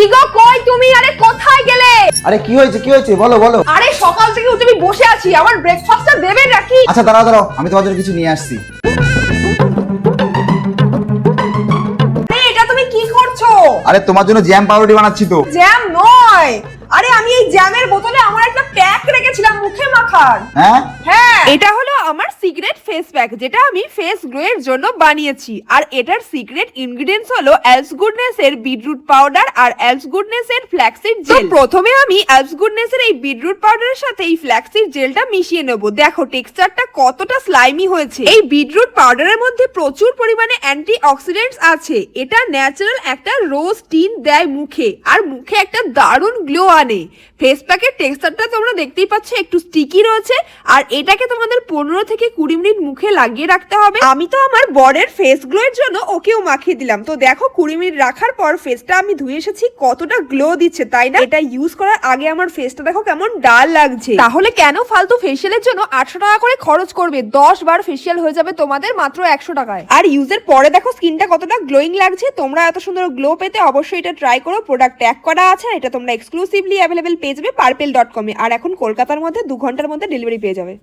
কি গো কই তুমি? আরে কোথায় গেলে? আরে কি হয়েছে কি হয়েছে? বলো বলো। আরে সকাল থেকে উঠে আমি বসে আছি। আমার ব্রেকফাস্টটা দেবে নাকি? আচ্ছা দাঁড়াও দাঁড়াও। আমি তোমার কিছু নিয়ে আসছি। আরে এটা তুমি কি করছ? আরে তোমার জন্য জ্যাম পাউরুটি বানাচ্ছি তো। জ্যাম নয়। আরে আমি এই জ্যামের বোতলে আমার একটা প্যাক রেখেছিলাম মুখে মাখার। হ্যাঁ? হ্যাঁ। এটা হলো আমার সিক্রেট ফেস প্যাক যেটা আমি ফেস গ্লো এর জন্য বানিয়েছি। আর এটার সিক্রেট ইনগ্রিডিয়েন্টস হলো অ্যালস গুডনেস এর বিটরুট পাউডার আর অ্যালস গুডনেস এর ফ্ল্যাক্সিড জেল প্রথমে আমি অ্যালস গুডনেস এর এই বিটরুট পাউডারের সাথে এই ফ্ল্যাক্সিড জেলটা মিশিয়ে নেব। দেখো টেক্সচারটা কতটা স্লাইমি হয়েছে? এই বিটরুট পাউডারের মধ্যে প্রচুর পরিমাণে অ্যান্টি অক্সিডেন্টস আছে। এটা ন্যাচারাল একটা রোজ টিন দেয় মুখে, আর মুখে একটা দারুণ গ্লো আনে। ফেস প্যাকের টেক্সচারটা তোমরা দেখতেই পাচ্ছ, একটু স্টিকি রয়েছে, আর এটাকে তোমাদের পনেরো থেকে কুড়ি মিনিট মুখে লাগিয়ে রাখতে হবে। আমি তো আমার বরের ফেস গ্লো এর জন্য ওকেও মাখিয়ে দিলাম। তো দেখো, কুড়ি মিনিট রাখার পর ফেসটা আমি ধুয়ে এসেছি, কতটা গ্লো দিচ্ছে, তাই না? এটা ইউজ করার আগে আমার ফেসটা দেখো কেমন ডাল লাগছে। তাহলে কেন ফালতু ফেসিয়ালের জন্য আটশো টাকা করে খরচ করবে। দশ বার ফেসিয়াল হয়ে যাবে তোমাদের মাত্র একশো টাকায়। আর ইউজের পরে দেখো স্কিনটা কতটা গ্লোয়িং লাগছে। তোমরা এত সুন্দর গ্লো পেতে অবশ্যই এটা ট্রাই করো। প্রোডাক্ট ট্যাগ করা আছে এটা তোমরা এক্সক্লুসিভলি অ্যাভেলেবেল পেয়ে যাবে পার্পেল ডট কমে আর এখন কলকাতার মধ্যে দু ঘণ্টার মধ্যে ডেলিভারি পেয়ে যাবে।